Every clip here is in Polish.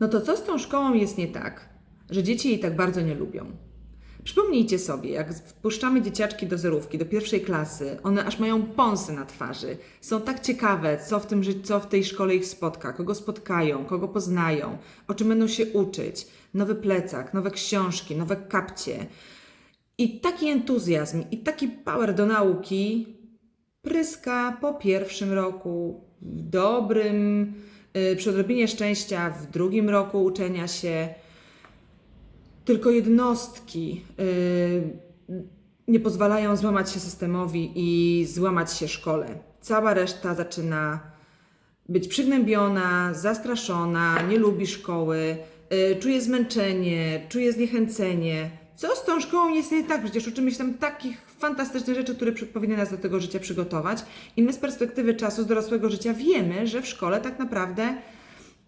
No to co z tą szkołą jest nie tak, że dzieci jej tak bardzo nie lubią? Przypomnijcie sobie, jak wpuszczamy dzieciaczki do zerówki, do pierwszej klasy, one aż mają pąsy na twarzy. Są tak ciekawe, co w, tym, co w tej szkole ich spotka, kogo spotkają, kogo poznają, o czym będą się uczyć. Nowy plecak, nowe książki, nowe kapcie. I taki entuzjazm, i taki power do nauki pryska po pierwszym roku, w dobrym, przy odrobinie szczęścia w drugim roku uczenia się. Tylko jednostki y, nie pozwalają złamać się systemowi i złamać się szkole. Cała reszta zaczyna być przygnębiona, zastraszona, nie lubi szkoły, y, czuje zmęczenie, czuje zniechęcenie. Co z tą szkołą jest nie tak? Przecież uczymy się tam takich fantastycznych rzeczy, które powinny nas do tego życia przygotować. I my z perspektywy czasu z dorosłego życia wiemy, że w szkole tak naprawdę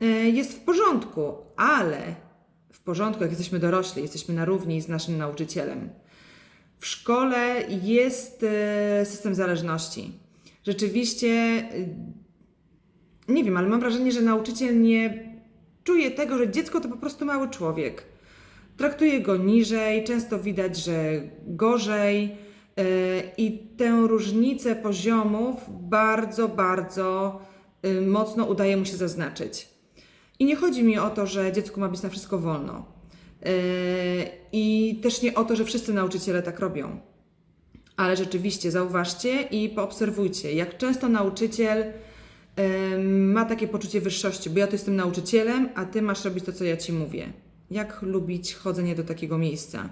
y, jest w porządku, ale w porządku, jak jesteśmy dorośli, jesteśmy na równi z naszym nauczycielem. W szkole jest y, system zależności. Rzeczywiście y, nie wiem, ale mam wrażenie, że nauczyciel nie czuje tego, że dziecko to po prostu mały człowiek. Traktuje go niżej, często widać, że gorzej yy, i tę różnicę poziomów bardzo, bardzo yy, mocno udaje mu się zaznaczyć. I nie chodzi mi o to, że dziecku ma być na wszystko wolno. Yy, I też nie o to, że wszyscy nauczyciele tak robią. Ale rzeczywiście zauważcie i poobserwujcie, jak często nauczyciel ma takie poczucie wyższości, bo ja tu jestem nauczycielem, a ty masz robić to, co ja ci mówię. Jak lubić chodzenie do takiego miejsca?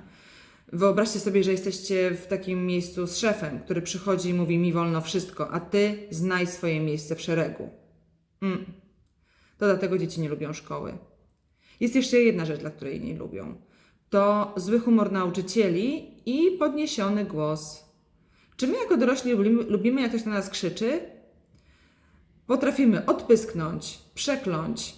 Wyobraźcie sobie, że jesteście w takim miejscu z szefem, który przychodzi i mówi mi wolno wszystko, a ty znaj swoje miejsce w szeregu. Mm. To dlatego dzieci nie lubią szkoły. Jest jeszcze jedna rzecz, dla której nie lubią. To zły humor nauczycieli i podniesiony głos. Czy my jako dorośli lubimy, lubimy jak ktoś na nas krzyczy? Potrafimy odpysknąć, przekląć,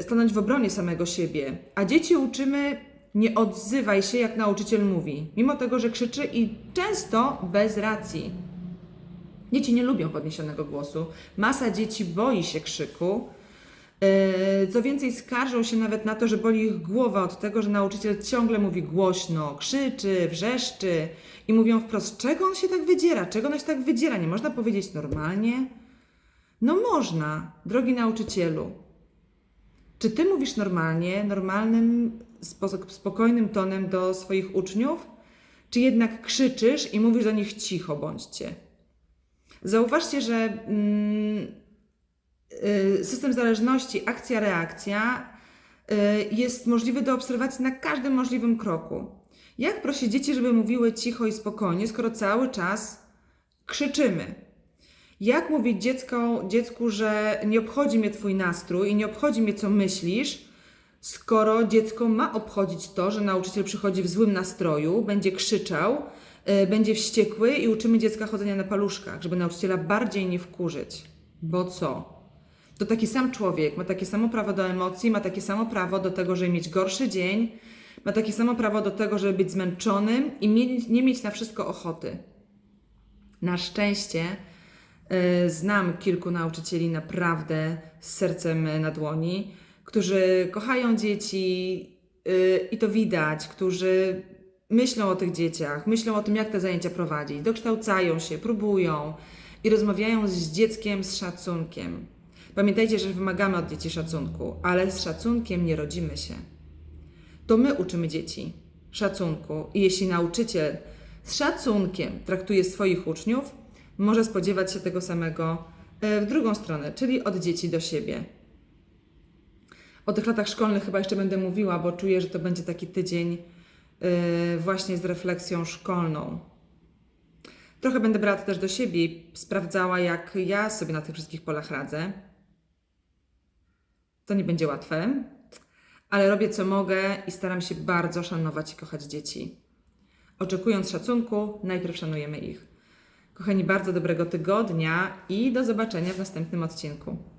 stanąć w obronie samego siebie, a dzieci uczymy nie odzywaj się jak nauczyciel mówi, mimo tego, że krzyczy i często bez racji. Dzieci nie lubią podniesionego głosu. Masa dzieci boi się krzyku. Yy, Co więcej, skarżą się nawet na to, że boli ich głowa od tego, że nauczyciel ciągle mówi głośno, krzyczy, wrzeszczy i mówią wprost, czego on się tak wydziera, czego on się tak wydziera, nie można powiedzieć normalnie? No można, drogi nauczycielu. Czy ty mówisz normalnie, normalnym, spo- spokojnym tonem do swoich uczniów? Czy jednak krzyczysz i mówisz do nich cicho bądźcie? Zauważcie, że mm, y, system zależności, akcja-reakcja y, jest możliwy do obserwacji na każdym możliwym kroku. Jak prosić dzieci, żeby mówiły cicho i spokojnie, skoro cały czas krzyczymy? Jak mówić dziecko, dziecku, że nie obchodzi mnie Twój nastrój i nie obchodzi mnie, co myślisz, skoro dziecko ma obchodzić to, że nauczyciel przychodzi w złym nastroju, będzie krzyczał, y, będzie wściekły i uczymy dziecka chodzenia na paluszkach, żeby nauczyciela bardziej nie wkurzyć. Bo co? To taki sam człowiek ma takie samo prawo do emocji, ma takie samo prawo do tego, żeby mieć gorszy dzień, ma takie samo prawo do tego, żeby być zmęczonym i nie mieć na wszystko ochoty. Na szczęście znam kilku nauczycieli naprawdę z sercem na dłoni, którzy kochają dzieci y, i to widać, którzy myślą o tych dzieciach, myślą o tym, jak te zajęcia prowadzić, dokształcają się, próbują i rozmawiają z dzieckiem z szacunkiem. Pamiętajcie, że wymagamy od dzieci szacunku, ale z szacunkiem nie rodzimy się. To my uczymy dzieci szacunku i jeśli nauczyciel z szacunkiem traktuje swoich uczniów, może spodziewać się tego samego e, w drugą stronę, czyli od dzieci do siebie. O tych latach szkolnych chyba jeszcze będę mówiła, bo czuję, że to będzie taki tydzień e, właśnie z refleksją szkolną. Trochę będę brała to też do siebie i sprawdzała, jak ja sobie na tych wszystkich polach radzę. To nie będzie łatwe, ale robię co mogę i staram się bardzo szanować i kochać dzieci. Oczekując szacunku, najpierw szanujemy ich. Kochani, bardzo dobrego tygodnia i do zobaczenia w następnym odcinku.